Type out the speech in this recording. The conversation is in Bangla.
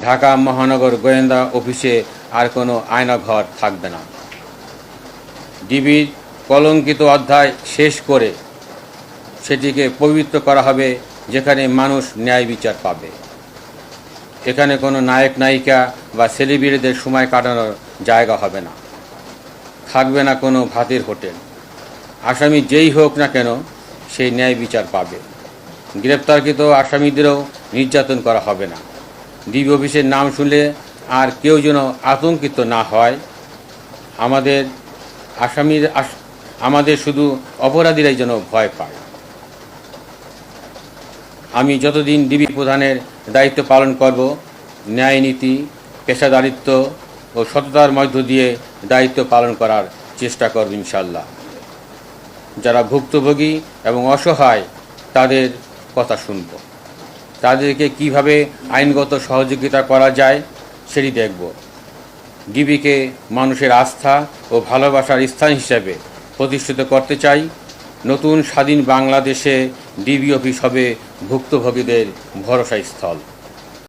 ঢাকা মহানগর গোয়েন্দা অফিসে আর কোনো আয়নাঘর থাকবে না। ডিবির কলঙ্কিত অধ্যায় শেষ করে সেটিকে পবিত্র করা হবে যেখানে মানুষ ন্যায় বিচার পাবে। এখানে কোনো নায়ক, নায়িকা বা সেলিব্রিটিদের সময় কাটানোর জায়গা হবে না। থাকবে না কোনো ভাতের হোটেল। আসামি যেই হোক না কেন সেই ন্যায় বিচার পাবে। গ্রেপ্তারকৃত আসামিদেরও নির্যাতন করা হবে না। ডিবি অফিসের নাম শুনলে আর কেউ যেন আতঙ্কিত না হয়। আমাদের আসামির আমাদের শুধু অপরাধীরাই যেন ভয় পায়। আমি যতদিন ডিবি প্রধানের দায়িত্ব পালন করব, ন্যায় নীতি, পেশাদারিত্ব ও সততার মধ্য দিয়ে দায়িত্ব পালন করার চেষ্টা করব ইনশাল্লাহ যারা ভুক্তভোগী এবং অসহায়, তাদের কথা শুনব। তাদেরকে কীভাবে আইনগত সহযোগিতা করা যায় সেটি দেখব। গিবিকে মানুষের আস্থা ও ভালোবাসার স্থান হিসাবে প্রতিষ্ঠিত করতে চাই। নতুন স্বাধীন বাংলাদেশে ডিবি অফিস হবে ভুক্তভোগীদের ভরসা স্থল